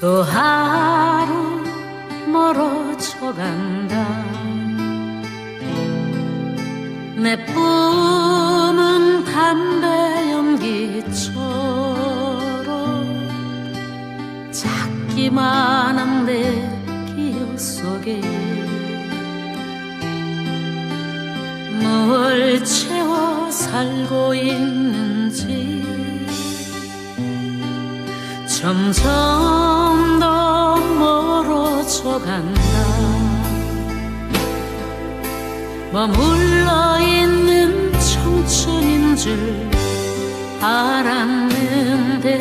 또 하루 멀어져 간다. 내 꿈은 담배 연기처럼 작기만 한 내 기억 속에 무얼 채워 살고 있는지 점점 더 멀어져 간다. 머물러 있는 청춘인 줄 알았는데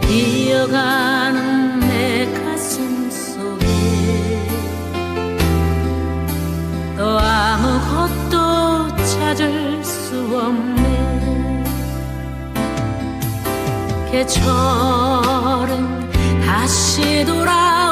비어가는 내 가슴 속에 또 아무것도 찾을 수 없네 계절은 다시 돌아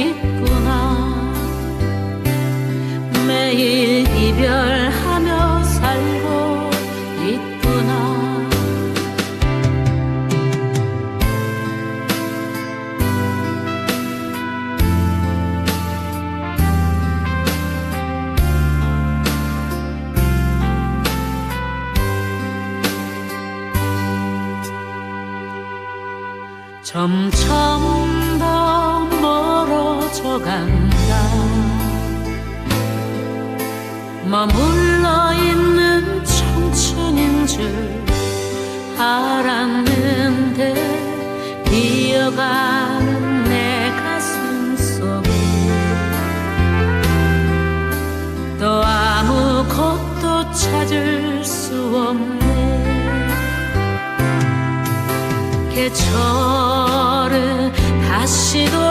있구나. 매일 이별하며 살고 있구나. 점점 더 멀어져 간다. 머물러 있는 청춘인 줄 알았는데 비어가는 내 가슴 속에 또 아무것도 찾을 수 없네. 계절은 다시 돌